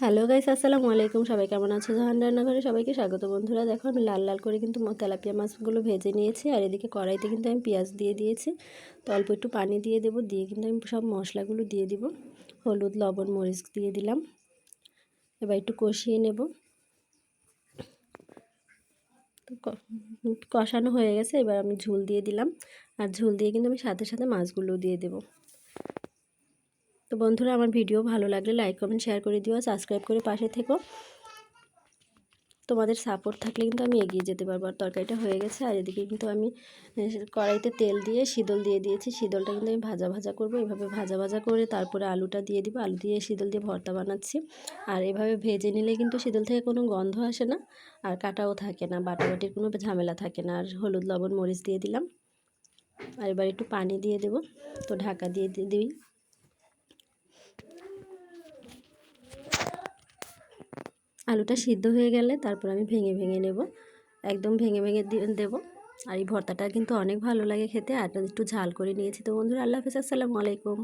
Hello guys আসসালামু আলাইকুম। সবাই কেমন আছো জাহান রান্নাঘরে সবাইকে স্বাগত বন্ধুরা। দেখো, আমি লাল লাল করে কিন্তু তেলাপিয়া মাছগুলো ভেজে নিয়েছি। আর এদিকে কড়াইতে কিন্তু আমি পেঁয়াজ দিয়ে দিয়েছি। তো অল্প একটু পানি দিয়ে দেবো। দিয়ে কিন্তু আমি সব মশলাগুলো দিয়ে দিব। হলুদ, লবণ, মরিচ দিয়ে দিলাম। এবার একটু কষিয়ে নেব। কষানো হয়ে গেছে। এবার আমি ঝুল দিয়ে দিলাম। আর ঝুল দিয়ে কিন্তু আমি সাথে সাথে মাছগুলো দিয়ে দেবো। তো বন্ধুরা, আমার ভিডিও ভালো লাগলে লাইক, কমেন্ট, শেয়ার করে দিও, সাবস্ক্রাইব করে পাশে থেকো। তোমাদের সাপোর্ট থাকলে কিন্তু আমি এগিয়ে যেতে পারব। আর তরকারিটা হয়ে গেছে, আর এদিকে কিন্তু আমি কড়াইতে তেল দিয়ে শীতল দিয়ে দিয়েছি। শীতলটা কিন্তু আমি ভাজা ভাজা করব। এভাবে ভাজা ভাজা করে তারপরে আলুটা দিয়ে দিব। আলু দিয়ে শীতল দিয়ে ভর্তা বানাচ্ছি। আর এভাবে ভেজে নিলে কিন্তু শীতল থেকে কোনো গন্ধ আসে না, আর কাটাও থাকে না, বাটাবাটির কোনো ঝামেলা থাকে না। আর হলুদ, লবণ, মরিচ দিয়ে দিলাম। আর এবার একটু পানি দিয়ে দেব। তো ঢাকা দিয়ে দিই। আলুটা সিদ্ধ হয়ে গেলে তারপর আমি ভেঙে ভেঙে নেব। একদম ভেঙে ভেঙে দেবো। আর এই ভর্তাটা কিন্তু অনেক ভালো লাগে খেতে। আর একটু ঝাল করে নিয়েছি তো বন্ধুরা, আল্লাহ হাফিজ, আসসালামু আলাইকুম।